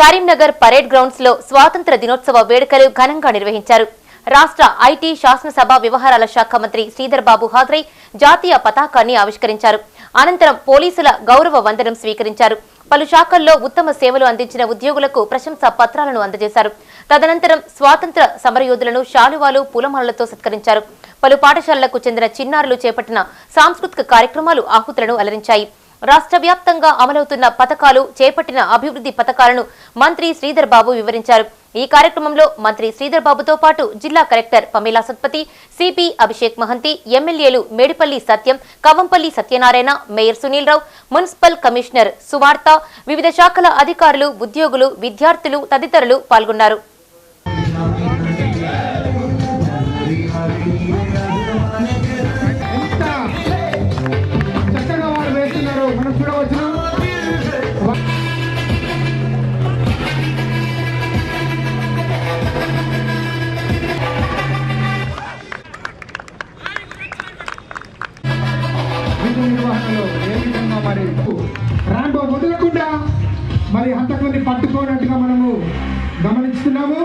Karimnagar parade గ్రౌండ్స్లో స్వాతంత్ర దినోత్సవ వేడుకలు ఘనంగా నిర్వహించారు. రాష్ట్ర ఐటీ శాసనసభ వ్యవహారాల శాఖ మంత్రి శ్రీధర్ బాబు హాజరై జాతీయ పతాకాన్ని ఆవిష్కరించారు. అనంతరం పోలీసుల గౌరవ వందనం స్వీకరించారు. పలు శాఖల్లో ఉత్తమ సేవలు అందించిన ఉద్యోగులకు ప్రశంసా పత్రాలను అందజేశారు. తదనంతరం స్వాతంత్ర సమరయోధులను శాలువాలు పూలమాలలతో సత్కరించారు. పలు పాఠశాలలకు చెందిన చిన్నారులు చేపట్టిన సాంస్కృతిక కార్యక్రమాలు ఆహుతులను అలరించాయి. రాష్ట్ర వ్యాప్తంగా అమలవుతున్న పథకాలు చేపట్టిన అభివృద్ధి పథకాలను మంత్రి శ్రీధర్ బాబు వివరించారు. ఈ కార్యక్రమంలో మంత్రి శ్రీధర్ బాబుతో పాటు జిల్లా కలెక్టర్ పమేలా సత్పతి సిపి అభిషేక్ మహంతి ఎమ్మెల్యేలు Medipalli Satyam Kavampalli Satyanarayana mayor Sunil Rao municipal commissioner Suvartha వివిధ శాఖల అధికారులు ఉద్యోగులు విద్యార్థులు తదితరులు పాల్గొన్నారు. విధి ఏ విధంగా మరి ర్యాంబో వదలకుండా మరి హంతకుని పట్టుకోనట్టుగా మనము గమనిస్తున్నాము.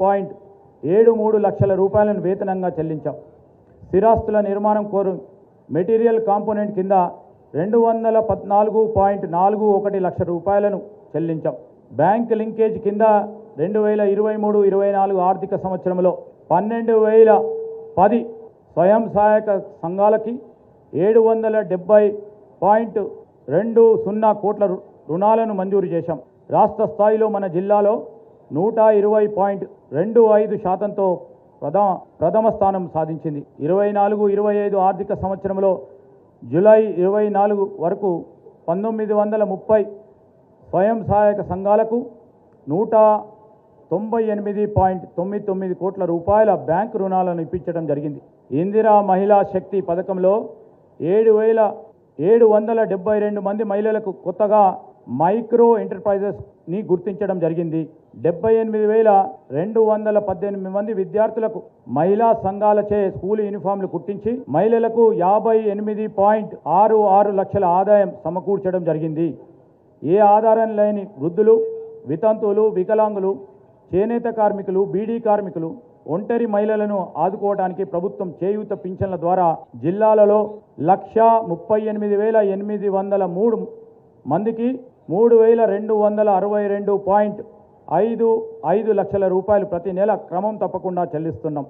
పాయింట్ ఏడు మూడు లక్షల రూపాయలను వేతనంగా చెల్లించాం. స్థిరాస్తుల నిర్మాణం కోరు మెటీరియల్ కాంపోనెంట్ కింద రెండు వందల పద్నాలుగు పాయింట్ నాలుగు ఒకటి లక్ష రూపాయలను చెల్లించాం. బ్యాంక్ లింకేజ్ కింద రెండు వేల ఇరవై మూడు ఇరవై నాలుగు ఆర్థిక సంవత్సరంలో పన్నెండు వేల పది స్వయం సహాయక సంఘాలకి ఏడు వందల డెబ్బై పాయింట్ రెండు సున్నా కోట్ల రు- రుణాలను మంజూరు చేశాం. రాష్ట్ర స్థాయిలో మన జిల్లాలో నూట ఇరవై పాయింట్ రెండు ఐదు శాతంతో ప్రథమ ప్రథమ స్థానం సాధించింది. ఇరవై నాలుగు ఇరవై ఐదు ఆర్థిక సంవత్సరంలో జూలై ఇరవై నాలుగు వరకు పంతొమ్మిది వందల ముప్పై స్వయం సహాయక సంఘాలకు నూట తొంభై ఎనిమిది పాయింట్ తొమ్మిది తొమ్మిది కోట్ల రూపాయల బ్యాంకు రుణాలను ఇప్పించడం జరిగింది. ఇందిరా మహిళా శక్తి పథకంలో ఏడు వేల ఏడు వందల డెబ్బై రెండు మంది మహిళలకు కొత్తగా మైక్రో ఎంటర్ప్రైజెస్ని గుర్తించడం జరిగింది. డెబ్బై ఎనిమిది వేల రెండు వందల పద్దెనిమిది మంది విద్యార్థులకు మహిళా సంఘాలచే స్కూల్ యూనిఫామ్లు కుట్టించి మహిళలకు యాభై ఎనిమిది పాయింట్ ఆరు ఆరు లక్షల ఆదాయం సమకూర్చడం జరిగింది. ఏ ఆధారం లేని వృద్ధులు వితంతువులు వికలాంగులు చేనేత కార్మికులు బీడీ కార్మికులు ఒంటరి మహిళలను ఆదుకోవడానికి ప్రభుత్వం చేయూత పింఛన్ల ద్వారా జిల్లాలలో లక్ష ముప్పై ఎనిమిది వేల ఎనిమిది వందల మూడు మందికి మూడు వేల రెండు వందల అరవై రెండు పాయింట్ ఐదు ఐదు లక్షల రూపాయలు ప్రతి నెల క్రమం తప్పకుండా చెల్లిస్తున్నాం.